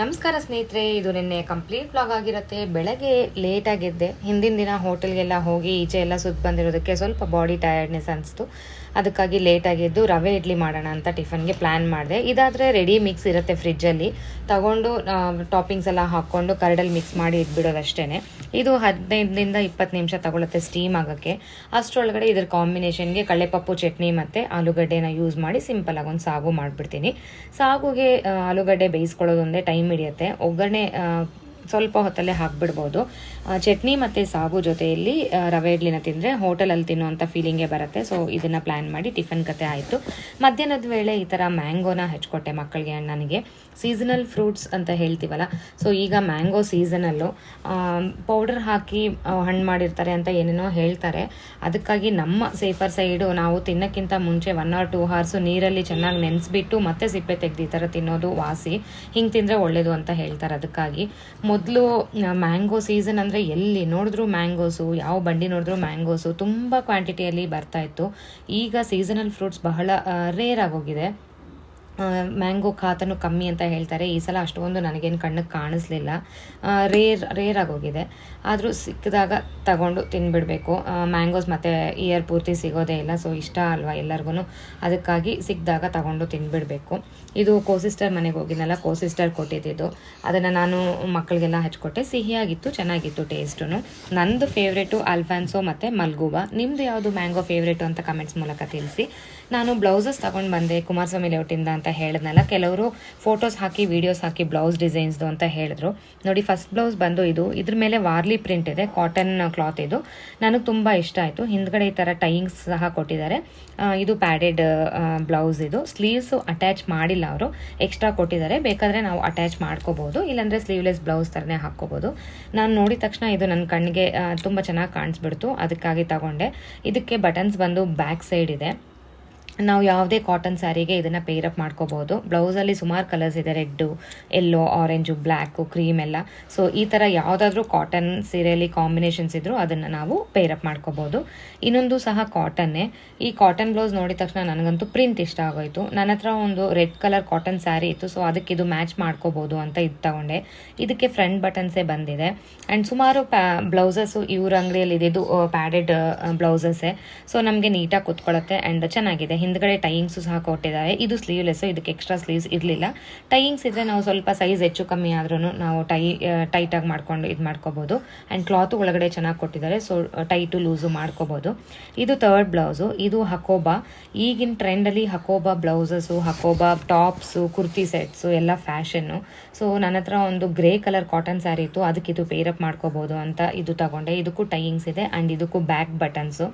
ನಮಸ್ಕಾರ ಸ್ನೇಹಿತರೆ, ಇದು ನಿನ್ನೆ ಕಂಪ್ಲೀಟ್ ವ್ಲಾಗ್ ಆಗಿರುತ್ತೆ. ಬೆಳಗ್ಗೆ ಲೇಟ್ ಆಗಿದ್ದೆ. ಹಿಂದಿನ ದಿನ ಹೋಟೆಲ್ಗೆಲ್ಲ ಹೋಗಿ ಈಚೆ ಎಲ್ಲ ಸುತ್ತ ಬಂದಿರೋದಕ್ಕೆ ಸ್ವಲ್ಪ ಬಾಡಿ ಟಯರ್ಡ್ನೆಸ್ ಅನಿಸ್ತು. ಅದಕ್ಕಾಗಿ ಲೇಟ್ ಆಗಿದ್ದು ರವೆ ಇಡ್ಲಿ ಮಾಡೋಣ ಅಂತ ಟಿಫನ್ಗೆ ಪ್ಲ್ಯಾನ್ ಮಾಡಿದೆ. ಇದಾದರೆ ರೆಡಿ ಮಿಕ್ಸ್ ಇರುತ್ತೆ ಫ್ರಿಜ್ಜಲ್ಲಿ ತಗೊಂಡು ಟಾಪಿಂಗ್ಸ್ ಎಲ್ಲ ಹಾಕ್ಕೊಂಡು ಕರಡಲ್ಲಿ ಮಿಕ್ಸ್ ಮಾಡಿ ಇಟ್ಬಿಡೋದಷ್ಟೇ ಇದು ಹದಿನೈದರಿಂದ ಇಪ್ಪತ್ತು ನಿಮಿಷ ತಗೊಳುತ್ತೆ ಸ್ಟೀಮ್ ಆಗೋಕ್ಕೆ. ಅಷ್ಟರೊಳಗಡೆ ಇದ್ರ ಕಾಂಬಿನೇಷನ್ಗೆ ಕಳ್ಳೆಪಪ್ಪು ಚಟ್ನಿ ಮತ್ತು ಆಲೂಗಡ್ಡೆನ ಯೂಸ್ ಮಾಡಿ ಸಿಂಪಲಾಗಿ ಒಂದು ಸಾಗು ಮಾಡಿಬಿಡ್ತೀನಿ. ಸಾಗುಗೆ ಆಲೂಗಡ್ಡೆ ಬೇಯಿಸ್ಕೊಳ್ಳೋದೊಂದೇ ಟೈಮ್ ಹಿಡಿಯುತ್ತೆ. ಒಗ್ಗರಣೆ ಸ್ವಲ್ಪ ಹೊತ್ತಲ್ಲೇ ಹಾಕ್ಬಿಡ್ಬೋದು. ಚಟ್ನಿ ಮತ್ತು ಸಾಗು ಜೊತೆಯಲ್ಲಿ ರವೆ ಇಡ್ಲಿನ ತಿಂದರೆ ಹೋಟೆಲಲ್ಲಿ ತಿನ್ನುವಂಥ ಫೀಲಿಂಗೇ ಬರುತ್ತೆ. ಸೊ ಇದನ್ನು ಪ್ಲ್ಯಾನ್ ಮಾಡಿ ಟಿಫನ್ ಕತೆ ಆಯಿತು. ಮಧ್ಯಾಹ್ನದ ವೇಳೆ ಈ ಥರ ಮ್ಯಾಂಗೋನ ಹಚ್ಕೊಟ್ಟೆ ಮಕ್ಕಳಿಗೆ ನನಗೆ ಸೀಸನಲ್ ಫ್ರೂಟ್ಸ್ ಅಂತ ಹೇಳ್ತೀವಲ್ಲ. ಸೊ ಈಗ ಮ್ಯಾಂಗೋ ಸೀಸನಲ್ಲು ಪೌಡರ್ ಹಾಕಿ ಹಣ್ಣು ಮಾಡಿರ್ತಾರೆ ಅಂತ ಏನೇನೋ ಹೇಳ್ತಾರೆ. ಅದಕ್ಕಾಗಿ ನಮ್ಮ ಸೇಫರ್ ಸೈಡು ನಾವು ತಿನ್ನೋಕ್ಕಿಂತ ಮುಂಚೆ ಒನ್ ಆರ್ ಟೂ ಅವರ್ಸು ನೀರಲ್ಲಿ ಚೆನ್ನಾಗಿ ನೆನೆಸ್ಬಿಟ್ಟು ಮತ್ತೆ ಸಿಪ್ಪೆ ತೆಗೆದು ಈ ಥರ ತಿನ್ನೋದು ವಾಸಿ. ಹಿಂಗೆ ತಿಂದರೆ ಒಳ್ಳೆಯದು ಅಂತ ಹೇಳ್ತಾರೆ. ಅದಕ್ಕಾಗಿ ಮೊದಲು ಮ್ಯಾಂಗೋ ಸೀಸನ್ ಅಂದರೆ ಎಲ್ಲಿ ನೋಡಿದ್ರು ಮ್ಯಾಂಗೋಸು ಯಾವ ಬಂಡಿ ನೋಡಿದ್ರು ಮ್ಯಾಂಗೋಸು ತುಂಬ ಕ್ವಾಂಟಿಟಿಯಲ್ಲಿ ಬರ್ತಾ ಇತ್ತು. ಈಗ ಸೀಸನಲ್ ಫ್ರೂಟ್ಸ್ ಬಹಳ ರೇರ್ ಆಗೋಗಿದೆ ಮ್ಯಾಂಗೋ ಖಾತನು ಕಮ್ಮಿ ಅಂತ ಹೇಳ್ತಾರೆ. ಈ ಸಲ ಅಷ್ಟೊಂದು ನನಗೇನು ಕಣ್ಣಿಗೆ ಕಾಣಿಸ್ಲಿಲ್ಲ. ರೇರ್ ರೇರ್ ಆಗೋಗಿದೆ ಆದರೂ ಸಿಕ್ಕಿದಾಗ ತಗೊಂಡು ತಿನ್ಬಿಡಬೇಕು. ಮ್ಯಾಂಗೋಸ್ ಮತ್ತು ಇಯರ್ ಪೂರ್ತಿ ಸಿಗೋದೇ ಇಲ್ಲ. ಸೊ ಇಷ್ಟ ಅಲ್ವಾ ಎಲ್ಲರಿಗೂ ಅದಕ್ಕಾಗಿ ಸಿಕ್ಕಿದಾಗ ತಗೊಂಡು ತಿನ್ಬಿಡಬೇಕು. ಇದು ಕೋಸಿಸ್ಟರ್ ಮನೆಗೆ ಹೋಗಿದ್ನಲ್ಲ ಕೋಸಿಸ್ಟರ್ ಕೊಟ್ಟಿದ್ದು ಅದನ್ನು ನಾನು ಮಕ್ಕಳಿಗೆಲ್ಲ ಹಚ್ಕೊಟ್ಟೆ. ಸಿಹಿಯಾಗಿತ್ತು, ಚೆನ್ನಾಗಿತ್ತು ಟೇಸ್ಟು ನಂದು ಫೇವ್ರೇಟು ಅಲ್ಫಾನ್ಸೋ ಮತ್ತು ಮಲ್ಗೂಬಾ ನಿಮ್ಮದು ಯಾವುದು ಮ್ಯಾಂಗೋ ಫೇವ್ರೇಟು ಅಂತ ಕಮೆಂಟ್ಸ್ ಮೂಲಕ ತಿಳಿಸಿ. ನಾನು ಬ್ಲೌಸಸ್ ತಗೊಂಡು ಬಂದೆ, ಕುಮಾರಸ್ವಾಮಿ ಲೇಔಟಿಂದ ಅಂತ ಹೇಳಿದ್ನಲ್ಲ. ಕೆಲವರು ಫೋಟೋಸ್ ಹಾಕಿ ವೀಡಿಯೋಸ್ ಹಾಕಿ ಬ್ಲೌಸ್ ಡಿಸೈನ್ಸ್ದು ಅಂತ ಹೇಳಿದ್ರು. ನೋಡಿ ಫಸ್ಟ್ ಬ್ಲೌಸ್ ಬಂದು ಇದು. ಇದ್ರ ಮೇಲೆ ವಾರ್ಲಿ ಪ್ರಿಂಟ್ ಇದೆ ಕಾಟನ್ ಕ್ಲಾತ್ ಇದು. ನನಗೆ ತುಂಬ ಇಷ್ಟ ಆಯಿತು. ಹಿಂದ್ಗಡೆ ಈ ಥರ ಟೈಯಿಂಗ್ಸ್ ಸಹ ಕೊಟ್ಟಿದ್ದಾರೆ. ಇದು ಪ್ಯಾಡೆಡ್ ಬ್ಲೌಸ್ ಇದು. ಸ್ಲೀವ್ಸು ಅಟ್ಯಾಚ್ ಮಾಡಿಲ್ಲ ಅವರು. ಎಕ್ಸ್ಟ್ರಾ ಕೊಟ್ಟಿದ್ದಾರೆ. ಬೇಕಾದರೆ ನಾವು ಅಟ್ಯಾಚ್ ಮಾಡ್ಕೋಬೋದು. ಇಲ್ಲಾಂದರೆ ಸ್ಲೀವ್ಲೆಸ್ ಬ್ಲೌಸ್ ಥರನೇ ಹಾಕ್ಕೋಬೋದು. ನಾನು ನೋಡಿದ ತಕ್ಷಣ ಇದು ನನ್ನ ಕಣ್ಣಿಗೆ ತುಂಬ ಚೆನ್ನಾಗಿ ಕಾಣಿಸ್ಬಿಡ್ತು. ಅದಕ್ಕಾಗಿ ತಗೊಂಡೆ. ಇದಕ್ಕೆ ಬಟನ್ಸ್ ಬಂದು ಬ್ಯಾಕ್ ಸೈಡ್ ಇದೆ. ನಾವು ಯಾವುದೇ ಕಾಟನ್ ಸ್ಯಾರಿಗೆ ಇದನ್ನು ಪೇರಪ್ ಮಾಡ್ಕೋಬೋದು. ಬ್ಲೌಸಲ್ಲಿ ಸುಮಾರು ಕಲರ್ಸ್ ಇದೆ. Red yellow orange black cream ಎಲ್ಲ. ಸೊ ಈ ಥರ ಯಾವುದಾದ್ರೂ ಕಾಟನ್ ಸೀರೆಯಲ್ಲಿ ಕಾಂಬಿನೇಷನ್ಸ್ ಇದ್ದರೂ ಅದನ್ನು ನಾವು ಪೇರಪ್ ಮಾಡ್ಕೋಬೋದು. ಇನ್ನೊಂದು ಸಹ ಕಾಟನ್ನೇ ಈ ಕಾಟನ್ ಬ್ಲೌಸ್ ನೋಡಿದ ತಕ್ಷಣ ನನಗಂತೂ ಪ್ರಿಂಟ್ ಇಷ್ಟ ಆಗೋಯಿತು. ನನ್ನ ಹತ್ರ ಒಂದು ರೆಡ್ ಕಲರ್ ಕಾಟನ್ ಸ್ಯಾರಿ ಇತ್ತು. ಸೊ ಅದಕ್ಕೆ ಇದು ಮ್ಯಾಚ್ ಮಾಡ್ಕೋಬೋದು ಅಂತ ಇದು ತಗೊಂಡೆ. ಇದಕ್ಕೆ ಫ್ರಂಟ್ ಬಟನ್ಸೇ ಬಂದಿದೆ. ಆ್ಯಂಡ್ ಸುಮಾರು ಪ್ಯಾ ಬ್ಲೌಸಸ್ಸು ಇವ್ರ ಅಂಗಡಿಯಲ್ಲಿ ಇದು ಪ್ಯಾಡೆಡ್ ಬ್ಲೌಸಸ್ಸೇ ಸೊ ನಮಗೆ ನೀಟಾಗಿ ಕೂತ್ಕೊಳ್ಳುತ್ತೆ ಆ್ಯಂಡ್ ಚೆನ್ನಾಗಿದೆ. ಹಿಂದ್ಗಡೆ ಟೈಯಿಂಗ್ಸು ಸಹ ಕೊಟ್ಟಿದ್ದಾರೆ. ಇದು ಸ್ಲೀವ್ಲೆಸ್ಸು ಇದಕ್ಕೆ ಎಕ್ಸ್ಟ್ರಾ ಸ್ಲೀವ್ಸ್ ಇರಲಿಲ್ಲ. ಟೈಯಿಂಗ್ಸ್ ಇದ್ದರೆ ನಾವು ಸ್ವಲ್ಪ ಸೈಜ್ ಹೆಚ್ಚು ಕಮ್ಮಿ ಆದ್ರೂ ನಾವು ಟೈ ಟೈಟಾಗಿ ಮಾಡ್ಕೊಂಡು ಇದು ಮಾಡ್ಕೋಬೋದು. ಆ್ಯಂಡ್ ಕ್ಲಾತ್ ಒಳಗಡೆ ಚೆನ್ನಾಗಿ ಕೊಟ್ಟಿದ್ದಾರೆ ಸೊ ಟೈಟು ಲೂಸು ಮಾಡ್ಕೋಬೋದು. ಇದು ತರ್ಡ್ ಬ್ಲೌಸು ಇದು ಹಕೋಬಾ ಈಗಿನ ಟ್ರೆಂಡಲ್ಲಿ Hakoba blouses Hakoba tops kurti sets ಎಲ್ಲ ಫ್ಯಾಷನ್ನು ಸೊ ನನ್ನ ಹತ್ರ ಒಂದು ಗ್ರೇ ಕಲರ್ ಕಾಟನ್ ಸ್ಯಾರಿ ಇತ್ತು, ಅದಕ್ಕೆ ಇದು ಪೇರಪ್ ಮಾಡ್ಕೋಬೋದು ಅಂತ ಇದು ತಗೊಂಡೆ. ಇದಕ್ಕೂ ಟೈಯಿಂಗ್ಸ್ ಇದೆ ಆ್ಯಂಡ್ ಇದಕ್ಕೂ ಬ್ಯಾಕ್ ಬಟನ್ಸು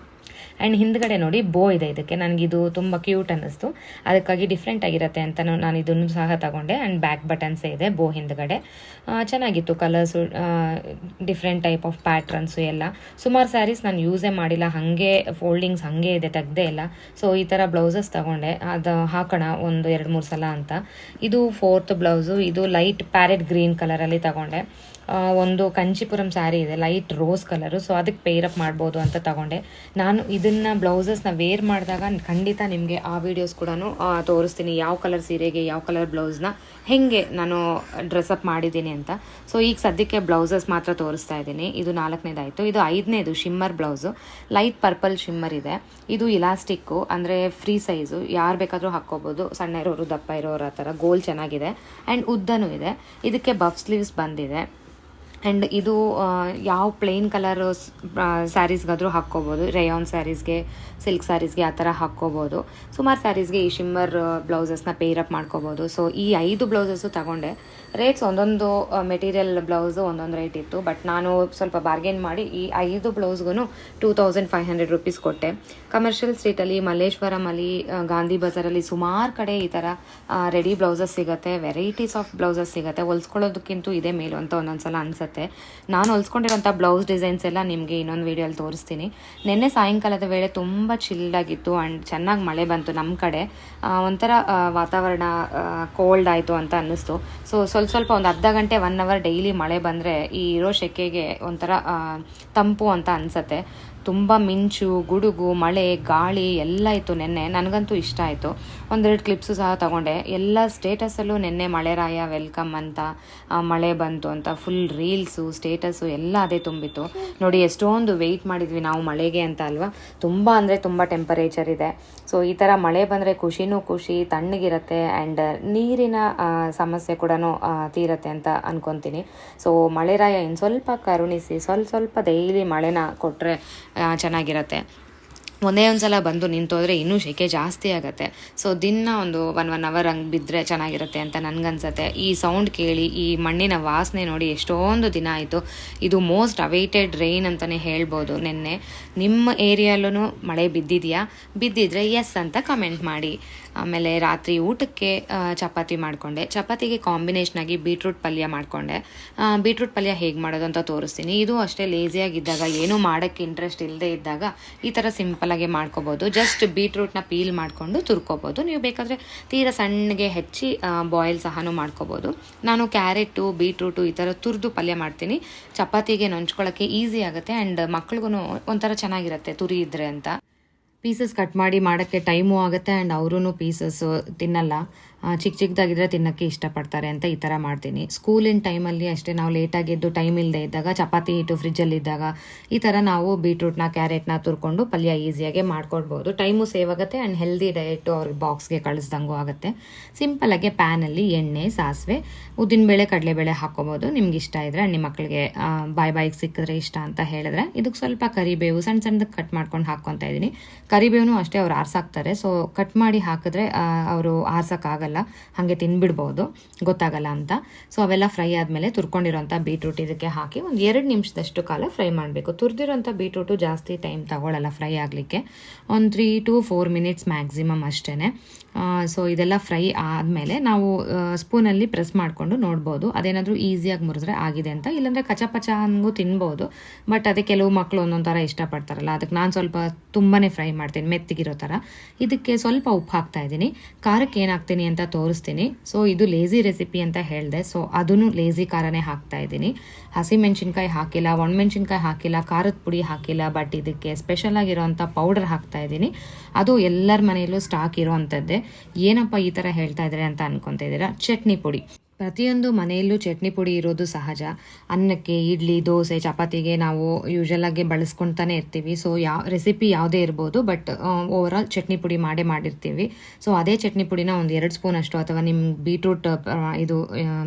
ಆ್ಯಂಡ್ ಹಿಂದ್ಗಡೆ ನೋಡಿ ಬೋ ಇದೆ ಇದಕ್ಕೆ. ನನಗಿದು ತುಂಬ ಕ್ಯೂಟ್ ಅನ್ನಿಸ್ತು. ಅದಕ್ಕಾಗಿ ಡಿಫ್ರೆಂಟ್ ಆಗಿರುತ್ತೆ ಅಂತ ನಾನು ಇದನ್ನು ಸಹ ತಗೊಂಡೆ. ಆ್ಯಂಡ್ ಬ್ಯಾಕ್ ಬಟನ್ಸೇ ಇದೆ ಬೋ ಹಿಂದ್ಗಡೆ. ಚೆನ್ನಾಗಿತ್ತು colours different type of patterns ಎಲ್ಲ. ಸುಮಾರು ಸ್ಯಾರೀಸ್ ನಾನು ಯೂಸೇ ಮಾಡಿಲ್ಲ. ಹಾಗೆ ಫೋಲ್ಡಿಂಗ್ಸ್ ಹಾಗೆ ಇದೆ, ತೆಗ್ದೇ ಇಲ್ಲ. ಸೊ ಈ ಥರ ಬ್ಲೌಸಸ್ ತಗೊಂಡೆ. ಅದು ಹಾಕೋಣ ಒಂದು ಎರಡು ಮೂರು ಸಲ ಅಂತ. ಇದು ಫೋರ್ತ್ ಬ್ಲೌಸು ಇದು ಲೈಟ್ ಪ್ಯಾರೆಟ್ ಗ್ರೀನ್ ಕಲರಲ್ಲಿ ತಗೊಂಡೆ. ಒಂದು ಕಂಚಿಪುರಂ ಸ್ಯಾರಿ ಇದೆ ಲೈಟ್ ರೋಸ್ ಕಲರು ಸೊ ಅದಕ್ಕೆ ಪೇರಪ್ ಮಾಡ್ಬೋದು ಅಂತ ತಗೊಂಡೆ. ನಾನು ಇದನ್ನು ಬ್ಲೌಸಸ್ನ ವೇರ್ ಮಾಡಿದಾಗ ಖಂಡಿತ ನಿಮಗೆ ಆ ವಿಡಿಯೋಸ್ ಕೂಡ ತೋರಿಸ್ತೀನಿ ಯಾವ ಕಲರ್ ಸೀರೆಗೆ ಯಾವ ಕಲರ್ ಬ್ಲೌಸ್ನ, ಹೆಂಗೆ ನಾನು ಡ್ರೆಸ್ಅಪ್ ಮಾಡಿದ್ದೀನಿ ಅಂತ. ಸೊ ಈಗ ಸದ್ಯಕ್ಕೆ ಬ್ಲೌಸಸ್ ಮಾತ್ರ ತೋರಿಸ್ತಾ ಇದ್ದೀನಿ. ಇದು ನಾಲ್ಕನೇದಾಯಿತು. ಇದು ಐದನೇದು shimmer blouse light purple shimmer ಇದೆ. ಇದು ಇಲಾಸ್ಟಿಕ್ಕು ಅಂದರೆ ಫ್ರೀ ಸೈಜು ಯಾರು ಬೇಕಾದರೂ ಹಾಕ್ಕೋಬೋದು. ಸಣ್ಣ ಇರೋರು, ದಪ್ಪ ಇರೋರು ಆ ಥರ. ಗೋಲ್ ಚೆನ್ನಾಗಿದೆ. ಆ್ಯಂಡ್ ಉದ್ದನೂ ಇದೆ. ಇದಕ್ಕೆ ಬಫ್ ಸ್ಲೀವ್ಸ್ ಬಂದಿದೆ. ಆ್ಯಂಡ್ ಇದು ಯಾವ ಪ್ಲೇನ್ ಕಲರ್ ಸ್ಯಾರೀಸ್ಗಾದರೂ ಹಾಕ್ಕೋಬೋದು. ರೇಯಾನ್ ಸ್ಯಾರೀಸ್ಗೆ ಸಿಲ್ಕ್ ಸ್ಯಾರೀಸ್ಗೆ ಆ ಥರ ಹಾಕ್ಕೋಬೋದು. ಸುಮಾರು ಸ್ಯಾರೀಸ್ಗೆ ಈ ಶಿಮ್ಮರ್ ಬ್ಲೌಸಸ್ನ ಅಪ್ ಮಾಡ್ಕೋಬೋದು. ಸೊ ಈ ಐದು ಬ್ಲೌಸಸ್ಸು ತಗೊಂಡೆ. ರೇಟ್ಸ್ ಒಂದೊಂದು ಮೆಟೀರಿಯಲ್ ಬ್ಲೌಸು ಒಂದೊಂದು ರೇಟ್ ಇತ್ತು. ಬಟ್ ನಾನು ಸ್ವಲ್ಪ ಬಾರ್ಗೇನ್ ಮಾಡಿ ಈ ಐದು ಬ್ಲೌಸ್ಗೂ two thousand five hundred rupees ಕೊಟ್ಟೆ. ಕಮರ್ಷಿಯಲ್ ಸ್ಟ್ರೀಟಲ್ಲಿ ಮಲ್ಲೇಶ್ವರಮಲ್ಲಿ ಗಾಂಧಿ ಬಜಾರಲ್ಲಿ ಸುಮಾರು ಕಡೆ ಈ ಥರ ರೆಡಿ ಬ್ಲೌಸಸ್ ಸಿಗುತ್ತೆ. ವೆರೈಟೀಸ್ ಆಫ್ ಬ್ಲೌಸಸ್ ಸಿಗುತ್ತೆ. ಹೊಲ್ಸ್ಕೊಳ್ಳೋದಕ್ಕಿಂತೂ ಇದೇ ಮೇಲು ಅಂತ ಒಂದೊಂದ್ಸಲ ಅನಿಸುತ್ತೆ. ನಾನು ಹೊಲ್ಸ್ಕೊಂಡಿರೋಂಥ ಬ್ಲೌಸ್ ಡಿಸೈನ್ಸ್ ಎಲ್ಲ ನಿಮಗೆ ಇನ್ನೊಂದು ವೀಡಿಯೋಲಿ ತೋರಿಸ್ತೀನಿ. ನಿನ್ನೆ ಸಾಯಂಕಾಲದ ವೇಳೆ ತುಂಬ ಚಿಲ್ಲಾಗಿತ್ತು ಆ್ಯಂಡ್ ಚೆನ್ನಾಗಿ ಮಳೆ ಬಂತು ನಮ್ಮ ಕಡೆ. ಒಂಥರ ವಾತಾವರಣ ಕೋಲ್ಡ್ ಆಯಿತು ಅಂತ ಅನ್ನಿಸ್ತು. ಸೊ ಸ್ವಲ್ಪ ಸ್ವಲ್ಪ ಒಂದು ಅರ್ಧ ಗಂಟೆ ಒನ್ ಅವರ್ ಡೈಲಿ ಮಳೆ ಬಂದರೆ ಈ ಇರೋ ಸೆಕೆಗೆ ಒಂಥರ ತಂಪು ಅಂತ ಅನಿಸತ್ತೆ. ತುಂಬ ಮಿಂಚು, ಗುಡುಗು, ಮಳೆ, ಗಾಳಿ ಎಲ್ಲ ಇತ್ತು ನೆನ್ನೆ. ನನಗಂತೂ ಇಷ್ಟ ಆಯಿತು. ಒಂದೆರಡು ಕ್ಲಿಪ್ಸು ಸಹ ತಗೊಂಡೆ. ಎಲ್ಲ ಸ್ಟೇಟಸಲ್ಲೂ ನೆನ್ನೆ ಮಳೆರಾಯ ವೆಲ್ಕಮ್ ಅಂತ ಮಳೆ ಬಂತು ಅಂತ ಫುಲ್ ರೀಲ್ಸು ಸ್ಟೇಟಸ್ಸು ಎಲ್ಲ ಅದೇ ತುಂಬಿತ್ತು. ನೋಡಿ ಎಷ್ಟೊಂದು ವೆಯ್ಟ್ ಮಾಡಿದ್ವಿ ನಾವು ಮಳೆಗೆ ಅಂತ ಅಲ್ವಾ? ತುಂಬ ಅಂದರೆ ತುಂಬ ಟೆಂಪರೇಚರ್ ಇದೆ. ಸೊ ಈ ಥರ ಮಳೆ ಬಂದರೆ ಖುಷಿನೂ ಖುಷಿ, ತಣ್ಣಗಿರುತ್ತೆ ಆ್ಯಂಡ್ ನೀರಿನ ಸಮಸ್ಯೆ ಕೂಡ ತೀರತ್ತೆ ಅಂತ ಅನ್ಕೊತೀನಿ. ಸೊ ಮಳೆರಾಯ ಇನ್ನು ಸ್ವಲ್ಪ ಕರುಣಿಸಿ, ಸ್ವಲ್ಪ ಸ್ವಲ್ಪ ಡೈಲಿ ಮಳೆನ ಕೊಟ್ಟರೆ ಚೆನ್ನಾಗಿರತ್ತೆ. ಒಂದೇ ಒಂದು ಸಲ ಬಂದು ನಿಂತೋದ್ರೆ ಇನ್ನೂ ಸೆಕೆ ಜಾಸ್ತಿ ಆಗುತ್ತೆ. ಸೊ ದಿನ ಒಂದು ಒನ್ ಒನ್ ಅವರ್ ಹಂಗೆ ಬಿದ್ದರೆ ಚೆನ್ನಾಗಿರುತ್ತೆ ಅಂತ ನನಗನ್ಸತ್ತೆ. ಈ ಸೌಂಡ್ ಕೇಳಿ, ಈ ಮಣ್ಣಿನ ವಾಸನೆ ನೋಡಿ ಎಷ್ಟೊಂದು ದಿನ ಆಯಿತು. ಇದು ಮೋಸ್ಟ್ ಅವೈಟೆಡ್ ರೈನ್ ಅಂತಲೇ ಹೇಳ್ಬೋದು ನಿನ್ನೆ. ನಿಮ್ಮ ಏರಿಯಾಲೂ ಮಳೆ ಬಿದ್ದಿದೆಯಾ? ಬಿದ್ದಿದ್ರೆ ಎಸ್ ಅಂತ ಕಮೆಂಟ್ ಮಾಡಿ. ಆಮೇಲೆ ರಾತ್ರಿ ಊಟಕ್ಕೆ ಚಪಾತಿ ಮಾಡಿಕೊಂಡೆ. ಚಪಾತಿಗೆ ಕಾಂಬಿನೇಷನ್ ಆಗಿ ಬೀಟ್ರೂಟ್ ಪಲ್ಯ ಮಾಡಿಕೊಂಡೆ. ಬೀಟ್ರೂಟ್ ಪಲ್ಯ ಹೇಗೆ ಮಾಡೋದು ಅಂತ ತೋರಿಸ್ತೀನಿ. ಇದು ಅಷ್ಟೇ ಲೇಸಿಯಾಗಿದ್ದಾಗ ಏನೂ ಮಾಡೋಕ್ಕೆ ಇಂಟ್ರೆಸ್ಟ್ ಇಲ್ಲದೆ ಇದ್ದಾಗ ಈ ಥರ ಸಿಂಪಲಾಗಿ ಮಾಡ್ಕೋಬೋದು. ಜಸ್ಟ್ ಬೀಟ್ರೂಟ್ನ ಪೀಲ್ ಮಾಡಿಕೊಂಡು ತುರ್ಕೋಬೋದು. ನೀವು ಬೇಕಾದರೆ ತೀರಾ ಸಣ್ಣಗೆ ಹೆಚ್ಚಿ ಬಾಯ್ಲ್ ಸಹನೂ ಮಾಡ್ಕೋಬೋದು. ನಾನು ಕ್ಯಾರೆಟು ಬೀಟ್ರೂಟು ಈ ಥರ ತುರಿದು ಪಲ್ಯ ಮಾಡ್ತೀನಿ. ಚಪಾತಿಗೆ ನೊಂಚ್ಕೊಳ್ಳೋಕ್ಕೆ ಈಸಿ ಆಗುತ್ತೆ ಆ್ಯಂಡ್ ಮಕ್ಳಿಗೂ ಒಂಥರ ಚೆನ್ನಾಗಿರುತ್ತೆ ತುರಿ ಇದ್ರೆ ಅಂತ. ಪೀಸಸ್ ಕಟ್ ಮಾಡಿ ಮಾಡೋಕ್ಕೆ ಟೈಮು ಆಗುತ್ತೆ ಆ್ಯಂಡ್ ಅವರೂ ಪೀಸಸ್ಸು ತಿನ್ನಲ್ಲ. ಚಿಕ್ಕ ಚಿಕ್ಕದಾಗಿದ್ರೆ ತಿನ್ನೋಕ್ಕೆ ಇಷ್ಟಪಡ್ತಾರೆ ಅಂತ ಈ ಥರ ಮಾಡ್ತೀನಿ. ಸ್ಕೂಲಿನ ಟೈಮಲ್ಲಿ ಅಷ್ಟೇ ನಾವು ಲೇಟಾಗಿದ್ದು ಟೈಮ್ ಇಲ್ಲದೆ ಇದ್ದಾಗ, ಚಪಾತಿ ಇಟ್ಟು ಫ್ರಿಜ್ಜಲ್ಲಿದ್ದಾಗ ಈ ಥರ ನಾವು ಬೀಟ್ರೂಟ್ನ ಕ್ಯಾರೆಟ್ನ ತುರ್ಕೊಂಡು ಪಲ್ಯ ಈಸಿಯಾಗಿ ಮಾಡ್ಕೊಡ್ಬೋದು ಟೈಮು ಸೇವ್ ಆಗುತ್ತೆ ಆ್ಯಂಡ್ ಹೆಲ್ದಿ ಡಯಟು ಅವ್ರಿಗೆ ಬಾಕ್ಸ್ಗೆ ಕಳಿಸ್ದಂಗೂ ಆಗುತ್ತೆ. ಸಿಂಪಲಾಗಿ ಪ್ಯಾನಲ್ಲಿ ಎಣ್ಣೆ, ಸಾಸಿವೆ ಉದ್ದಿನಬೇಳೆ ಕಡಲೆಬೇಳೆ ಹಾಕ್ಕೋಬೋದು. ನಿಮ್ಗೆ ಇಷ್ಟ ಇದ್ರೆ ನಿಮ್ಮ ಮಕ್ಕಳಿಗೆ ಬಾಯ್ ಬಾಯಿಗೆ ಸಿಕ್ಕಿದ್ರೆ ಇಷ್ಟ ಅಂತ ಹೇಳಿದ್ರೆ, ಇದಕ್ಕೆ ಸ್ವಲ್ಪ ಕರಿಬೇವು ಸಣ್ಣ ಸಣ್ಣದಕ್ಕೆ ಕಟ್ ಮಾಡ್ಕೊಂಡು ಹಾಕ್ಕೊತಾ ಇದ್ದೀನಿ ಕರಿಬೇವು ಅಷ್ಟೇ ಅವ್ರು ಆರ್ಸಾಕ್ತಾರೆ. ಸೊ ಕಟ್ ಮಾಡಿ ಹಾಕಿದ್ರೆ ಅವರು ಆರ್ಸೋಕ್ಕಾಗಲ್ಲ. ಹಾಗೆ ತಿನ್ಬಿಡ್ಬೋದು, ಗೊತ್ತಾಗಲ್ಲ ಅಂತ. ಸೊ ಅವೆಲ್ಲ ಫ್ರೈ ಆದಮೇಲೆ ತುರ್ಕೊಂಡಿರೋಂಥ ಬೀಟ್ರೂಟ್ ಇದಕ್ಕೆ ಹಾಕಿ ಒಂದು ಎರಡು ನಿಮಿಷದಷ್ಟು ಕಾಲ ಫ್ರೈ ಮಾಡಬೇಕು. ತುರಿದಿರೋಂಥ ಬೀಟ್ರೂಟು ಜಾಸ್ತಿ ಟೈಮ್ ತಗೊಳ್ಳಲ್ಲ ಫ್ರೈ ಆಗಲಿಕ್ಕೆ. ಒಂದು three to four minutes maximum ಅಷ್ಟೇ ಸೊ ಇದೆಲ್ಲ ಫ್ರೈ ಆದಮೇಲೆ ನಾವು ಸ್ಪೂನಲ್ಲಿ ಪ್ರೆಸ್ ಮಾಡಿಕೊಂಡು ನೋಡ್ಬೋದು. ಅದೇನಾದರೂ ಈಸಿಯಾಗಿ ಮುರಿದ್ರೆ ಆಗಿದೆ ಅಂತ. ಇಲ್ಲಾಂದರೆ ಕಚಪಚ ಹಂಗೂ ತಿನ್ಬೋದು. ಬಟ್ ಅದೇ ಕೆಲವು ಮಕ್ಕಳು ಒಂದೊಂದು ಥರ ಇಷ್ಟಪಡ್ತಾರಲ್ಲ, ಅದಕ್ಕೆ ನಾನು ಸ್ವಲ್ಪ ತುಂಬಾ ಫ್ರೈ ಮಾಡ್ತೀನಿ, ಮೆತ್ತಿಗಿರೋ ಥರ ಇದಕ್ಕೆ ಸ್ವಲ್ಪ ಉಪ್ಪು ಹಾಕ್ತಾ ಇದ್ದೀನಿ. ಖಾರಕ್ಕೆ ಏನು ಹಾಕ್ತೀನಿ ಅಂತ ತೋರಿಸ್ತೀನಿ. ಸೊ ಇದು ಲೇಸಿ ರೆಸಿಪಿ ಅಂತ ಹೇಳಿದೆ. ಸೊ ಅದನ್ನು ಲೇಸಿ ಖಾರನೇ ಹಾಕ್ತಾ ಇದ್ದೀನಿ. ಹಸಿಮೆಣ್ಸಿನ್ಕಾಯಿ ಹಾಕಿಲ್ಲ, ಒಣಮೆಣ್ಸಿನ್ಕಾಯಿ ಹಾಕಿಲ್ಲ, ಖಾರದ ಪುಡಿ ಹಾಕಿಲ್ಲ ಬಟ್ ಇದಕ್ಕೆ ಸ್ಪೆಷಲ್ ಆಗಿರೋವಂಥ ಪೌಡರ್ ಹಾಕ್ತಾ ಇದ್ದೀನಿ. ಅದು ಎಲ್ಲರ ಮನೆಯಲ್ಲೂ ಸ್ಟಾಕ್ ಇರೋವಂಥದ್ದೇ ಏನಪ್ಪ ಈ ಥರ ಹೇಳ್ತಾ ಇದ್ದಾರೆ ಅಂತ ಅನ್ಕೊತಾ ಇದ್ದೀರಾ? ಚಟ್ನಿ ಪುಡಿ. ಪ್ರತಿಯೊಂದು ಮನೆಯಲ್ಲೂ ಚಟ್ನಿ ಪುಡಿ ಇರೋದು ಸಹಜ. ಅನ್ನಕ್ಕೆ, ಇಡ್ಲಿ, ದೋಸೆ, ಚಪಾತಿಗೆ ನಾವು ಯೂಶಲ್ ಆಗಿ ಬಳಸ್ಕೊಳ್ತಾನೆ ಇರ್ತೀವಿ. ಸೊ ಯಾವ ರೆಸಿಪಿ ಯಾವುದೇ ಇರ್ಬೋದು ಬಟ್ ಓವರ್ ಚಟ್ನಿ ಪುಡಿ ಮಾಡೇ ಮಾಡಿರ್ತೀವಿ. ಸೊ ಅದೇ ಚಟ್ನಿ ಪುಡಿನ ಒಂದು ಎರಡು ಸ್ಪೂನ್ ಅಷ್ಟು ಅಥವಾ ನಿಮ್ಮ ಬೀಟ್ರೂಟ್ ಇದು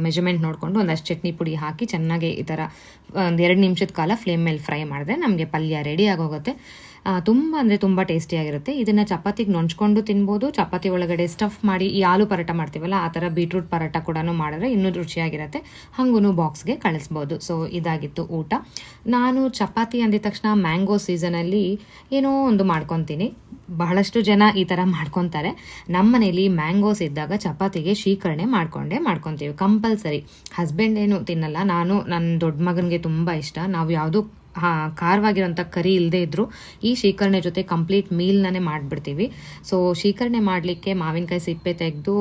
ಮೆಜರ್ಮೆಂಟ್ ನೋಡಿಕೊಂಡು ಒಂದಷ್ಟು ಚಟ್ನಿ ಪುಡಿ ಹಾಕಿ ಚೆನ್ನಾಗಿ ಈ ಥರ ಒಂದು ಎರಡು ನಿಮಿಷದ ಕಾಲ ಫ್ಲೇಮ್ ಮೇಲೆ ಫ್ರೈ ಮಾಡಿದ್ರೆ ನಮಗೆ ಪಲ್ಯ ರೆಡಿ ಆಗೋಗುತ್ತೆ. ತುಂಬ ಅಂದರೆ ತುಂಬ ಟೇಸ್ಟಿಯಾಗಿರುತ್ತೆ ಇದನ್ನು ಚಪಾತಿಗೆ ನೊಂಚ್ಕೊಂಡು ತಿನ್ಬೋದು. ಚಪಾತಿ ಒಳಗಡೆ ಸ್ಟಫ್ ಮಾಡಿ ಈ ಆಲೂ ಪರೋಟ ಮಾಡ್ತೀವಲ್ಲ, ಆ ಥರ ಬೀಟ್ರೂಟ್ ಪರೋಟ ಕೂಡ ಮಾಡಿದ್ರೆ ಇನ್ನೂ ರುಚಿಯಾಗಿರುತ್ತೆ. ಹಾಗೂ ಬಾಕ್ಸ್ಗೆ ಕಳಿಸ್ಬೋದು. ಸೊ ಇದಾಗಿತ್ತು ಊಟ. ನಾನು ಚಪಾತಿ ಅಂದಿದ ತಕ್ಷಣ ಮ್ಯಾಂಗೋ ಸೀಸನಲ್ಲಿ ಏನೋ ಒಂದು ಮಾಡ್ಕೊತೀನಿ. ಬಹಳಷ್ಟು ಜನ ಈ ಥರ ಮಾಡ್ಕೊತಾರೆ. ನಮ್ಮ ಮನೇಲಿ ಮ್ಯಾಂಗೋಸ್ ಇದ್ದಾಗ ಚಪಾತಿಗೆ ಶೀಕರಣೆ ಮಾಡ್ಕೊಂಡೇ ಮಾಡ್ಕೊತೀವಿ. ಕಂಪಲ್ಸರಿ. ಹಸ್ಬೆಂಡ್ ಏನು ತಿನ್ನಲ್ಲ. ನಾನು ನನ್ನ ದೊಡ್ಡ ಮಗನಿಗೆ ತುಂಬ ಇಷ್ಟ. ನಾವು ಯಾವುದೂ ಖಾರವಾಗಿರೋಂಥ ಕರಿ ಇಲ್ಲದೆ ಇದ್ದರೂ ಈ ಶೀಕರಣೆ ಜೊತೆ ಕಂಪ್ಲೀಟ್ ಮೀಲ್ನೇ ಮಾಡಿಬಿಡ್ತೀವಿ. ಸೊ ಶೀಕರಣೆ ಮಾಡಲಿಕ್ಕೆ ಮಾವಿನಕಾಯಿ ಸಿಪ್ಪೆ ತೆಗೆದು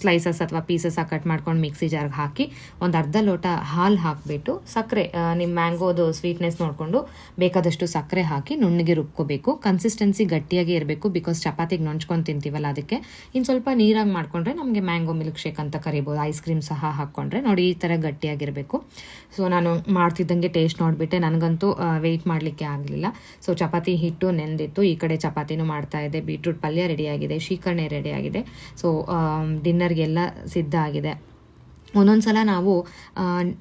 ಸ್ಲೈಸಸ್ ಅಥವಾ ಪೀಸಸ್ ಕಟ್ ಮಾಡ್ಕೊಂಡು ಮಿಕ್ಸಿ ಜಾರ್ಗೆ ಹಾಕಿ ಒಂದು ಅರ್ಧ ಲೋಟ ಹಾಲು ಹಾಕಿಬಿಟ್ಟು ಸಕ್ಕರೆ ನಿಮ್ಮ ಮ್ಯಾಂಗೋದು ಸ್ವೀಟ್ನೆಸ್ ನೋಡಿಕೊಂಡು ಬೇಕಾದಷ್ಟು ಸಕ್ಕರೆ ಹಾಕಿ ನುಣ್ಣಗೆ ರುಬ್ಕೋಬೇಕು. ಕನ್ಸಿಸ್ಟೆನ್ಸಿ ಗಟ್ಟಿಯಾಗಿ ಇರಬೇಕು ಬಿಕಾಸ್ ಚಪಾತಿಗೆ ನೊಂಚ್ಕೊಂಡು ತಿಂತೀವಲ್ಲ ಅದಕ್ಕೆ. ಇನ್ನು ಸ್ವಲ್ಪ ನೀರಾಗಿ ಮಾಡಿಕೊಂಡ್ರೆ ನಮಗೆ ಮ್ಯಾಂಗೋ ಮಿಲ್ಕ್ ಶೇಕ್ ಅಂತ ಕರಿಬೋದು. ಐಸ್ ಕ್ರೀಮ್ ಸಹ ಹಾಕ್ಕೊಂಡ್ರೆ ನೋಡಿ ಈ ಥರ ಗಟ್ಟಿಯಾಗಿರಬೇಕು. ಸೊ ನಾನು ಮಾಡ್ತಿದ್ದಂಗೆ ಟೇಸ್ಟ್ ನೋಡಿಬಿಟ್ಟೆ. ನನಗಂತೂ ವೆಯ್ಟ್ ಮಾಡಲಿಕ್ಕೆ ಆಗಲಿಲ್ಲ. ಸೊ ಚಪಾತಿ ಹಿಟ್ಟು ನೆಂದಿತ್ತು. ಈ ಕಡೆ ಚಪಾತಿನೂ ಮಾಡ್ತಾ ಇದೆ ಬೀಟ್ರೂಟ್ ಪಲ್ಯ ರೆಡಿಯಾಗಿದೆ ಶೀಕರಣೆ ರೆಡಿಯಾಗಿದೆ ಸೊ ಡಿನ್ನರ್ಗೆಲ್ಲ ಸಿದ್ಧ ಆಗಿದೆ. ಒಂದೊಂದು ಸಲ ನಾವು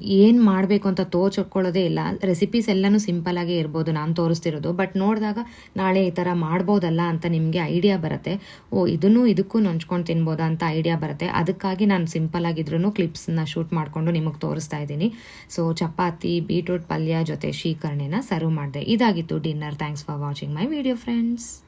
ಏನು ಮಾಡಬೇಕು ಅಂತ ತೋಚಕೊಳ್ಳೋದೇ ಇಲ್ಲ. ರೆಸಿಪೀಸ್ ಎಲ್ಲನೂ ಸಿಂಪಲಾಗೇ ಇರ್ಬೋದು, ನಾನು ತೋರಿಸ್ತಿರೋದು. ಬಟ್ ನೋಡಿದಾಗ ನಾಳೆ ಈ ಥರ ಮಾಡ್ಬೋದಲ್ಲ ಅಂತ ನಿಮಗೆ ಐಡಿಯಾ ಬರುತ್ತೆ. ಓ, ಇದನ್ನು ಇದಕ್ಕೂ ನೊಂಚ್ಕೊಂಡು ತಿನ್ಬೋದ ಅಂತ ಐಡಿಯಾ ಬರುತ್ತೆ. ಅದಕ್ಕಾಗಿ ನಾನು ಸಿಂಪಲ್ ಆಗಿದ್ರೂ ಕ್ಲಿಪ್ಸನ್ನ ಶೂಟ್ ಮಾಡಿಕೊಂಡು ನಿಮಗೆ ತೋರಿಸ್ತಾ ಇದ್ದೀನಿ. ಸೊ, ಚಪಾತಿ, ಬೀಟ್ರೂಟ್ ಪಲ್ಯ ಜೊತೆ ಶೀಕರಣೆನ ಸರ್ವ್ ಮಾಡಿದೆ. ಇದಾಗಿತ್ತು dinner. Thanks for watching my video friends.